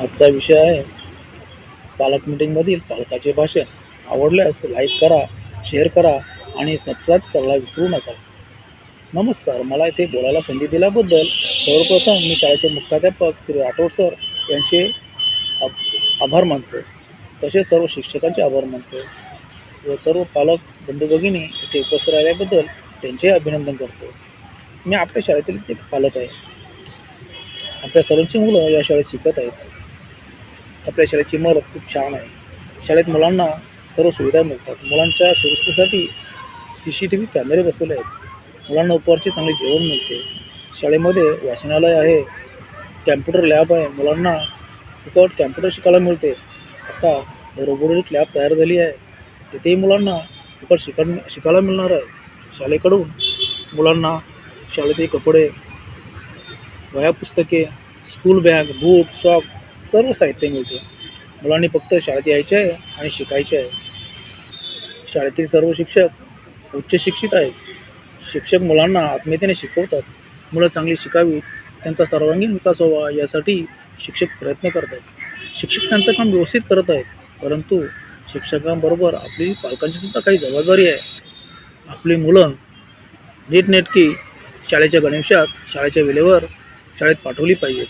आजचा विषय आहे. पालक मीटिंगमधील पालकाचे भाषण. आवडल्यास लाईक करा शेअर करा आणि सबस्क्राईब करायला विसरू नका. नमस्कार मला इथे बोलायला संधी दिल्याबद्दल सर्वप्रथम मी शाळेचे मुख्याध्यापक श्री राठोड सर यांचे आ- आभार मानतो. तसेच सर्व शिक्षकांचे आभार मानतो. व सर्व पालक बंधू भगिनी इथे उपस्थित राहिल्याबद्दल त्यांचे अभिनंदन करतो. मी आपल्या शाळेतील एक पालक आहे. आपल्या सर्वांची मुलं या शाळेत शिकत आहेत. आपल्या शाळेची इमारत खूप छान आहे. शाळेत मुलांना सर्व सुविधा मिळतात. मुलांच्या सुरक्षेसाठी सी सी टी व्ही कॅमेरे बसवले आहेत. मुलांना उपहारचे चांगले जेवण मिळते. शाळेमध्ये वाचनालय आहे. कॅम्प्युटर लॅब आहे. मुलांना फुकट कॅम्प्युटर शिकायला मिळते. आता रोबोटिक लॅब तयार झाली आहे. तिथेही मुलांना फुकट शिका शिकायला मिळणार आहे. शाळेकडून मुलांना शाळेतील कपडे वह्या पुस्तके स्कूल बॅग बूट सॉक सर्व साहित्य मिळते. मुलांनी फक्त शाळेत यायचे आहे आणि शिकायचे आहे. शाळेतील सर्व शिक्षक उच्च शिक्षित आहेत. शिक्षक मुलांना आत्मीयतेने शिकवतात. मुलं चांगली शिकावीत. त्यांचा सर्वांगीण विकास व्हावा यासाठी शिक्षक प्रयत्न करतात. शिक्षक त्यांचं काम व्यवस्थित करत आहेत. परंतु शिक्षकांबरोबर आपली पालकांची सुद्धा काही जबाबदारी आहे. आपली मुलं नीटनेटकी शाळेच्या गणेशात शाळेच्या वेळेवर शाळेत पाठवली पाहिजेत.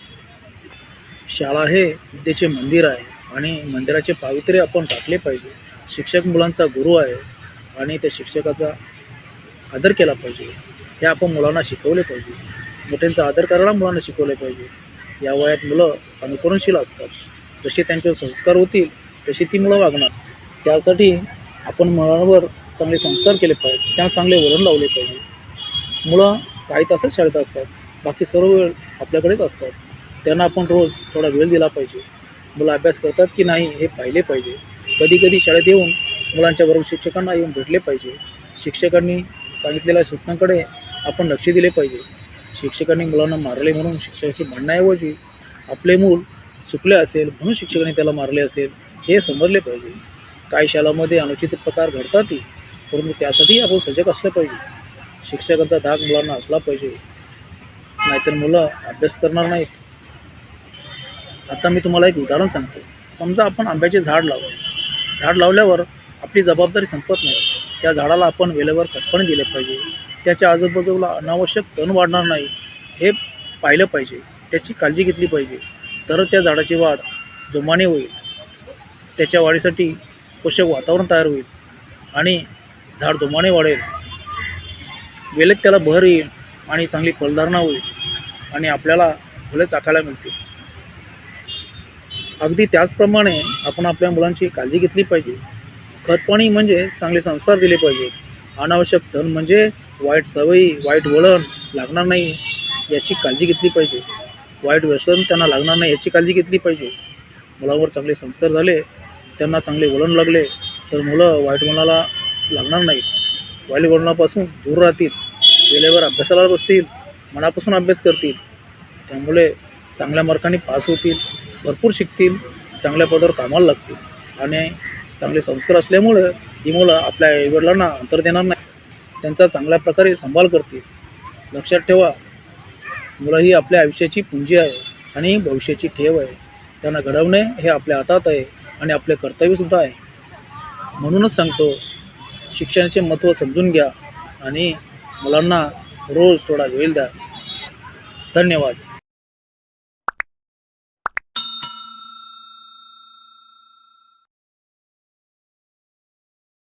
शाळा हे विद्येचे मंदिर आहे आणि मंदिराचे पावित्र्य आपण टाकले पाहिजे. शिक्षक मुलांचा गुरु आहे आणि त्या शिक्षकाचा आदर केला पाहिजे. हे आपण मुलांना शिकवले पाहिजे. मोठ्यांचा आदर करायला मुलांना शिकवले पाहिजे. या वयात मुलं अनुकरणशील असतात. जसे त्यांचे संस्कार होतील तशी ती मुलं वागणार. त्यासाठी आपण मुलांवर चांगले संस्कार केले पाहिजे. त्यांना चांगले वळण लावले पाहिजे. मुलं काही तासच शाळेत असतात. बाकी सर्व वेळ आपल्याकडेच असतात. त्यांना आपण रोज थोडा वेळ दिला पाहिजे. मुलं अभ्यास करतात की नाही हे पाहिले पाहिजे. कधी कधी शाळेत येऊन मुलांच्या बरोबर शिक्षकांना येऊन भेटले पाहिजे. शिक्षकांनी सांगितलेल्या सूचनांकडे आपण लक्ष दिले पाहिजे. शिक्षकांनी मुलांना मारले म्हणून शिक्षकाशी म्हणण्याऐवजी आपले मूल चुकले असेल म्हणून शिक्षकांनी त्याला मारले असेल हे समजले पाहिजे. काही शाळांमध्ये अनुचित प्रकार घडतातही परंतु त्यासाठी आपण सजग असलं पाहिजे. शिक्षकांचा धाक मुलांना असला पाहिजे. नाहीतर मुलं अभ्यास करणार नाहीत. आता मी तुम्हाला एक उदाहरण सांगतो. समजा आपण आंब्याचे झाड लावलं. झाड लावल्यावर आपली जबाबदारी संपत नाही. त्या झाडाला आपण वेळेवर खतपण दिले पाहिजे. त्याच्या आजूबाजूला अनावश्यक तण वाढणार नाही. हे पाहिलं पाहिजे. त्याची काळजी घेतली पाहिजे. तर त्या झाडाची वाढ जोमाने होईल. त्याच्या वाढीसाठी पोषक वातावरण तयार होईल. आणि झाड जोमाने वाढेल. वेळेत त्याला बहर येईल आणि चांगली फलधारणा होईल. आणि आपल्याला फुले चाखायला मिळतील. अगदी त्याचप्रमाणे आपण आपल्या मुलांची काळजी घेतली पाहिजे. खतपाणी म्हणजे चांगले संस्कार दिले पाहिजेत. अनावश्यक धन म्हणजे वाईट सवयी वाईट वळण लागणार नाही याची काळजी घेतली पाहिजे. वाईट व्यसन त्यांना लागणार नाही याची काळजी घेतली पाहिजे. मुलांवर चांगले संस्कार झाले त्यांना चांगले वळण लागले तर मुलं वाईट वळणाला लागणार नाहीत. वाईट वळणापासून दूर राहतील वेळेवर अभ्यासाला बसतील मनापासून अभ्यास करतील. त्यामुळे चांगल्या मार्काने पास होतील. भरपूर शिकतील चांगल्या पदावर कामाला लागतील. आणि चांगले संस्कार असल्यामुळं ही मुलं आपल्या आईवडिलांना अंतर देणार नाही. त्यांचा चांगल्या प्रकारे सांभाळ करतील. लक्षात ठेवा मुलं ही आपल्या आयुष्याची पुंजी आहे आणि भविष्याची ठेव आहे. त्यांना घडवणे हे आपल्या हातात आहे आणि आपले कर्तव्यसुद्धा आहे. म्हणूनच सांगतो शिक्षणाचे महत्त्व समजून घ्या आणि मुलांना रोज थोडा वेळ द्या. धन्यवाद.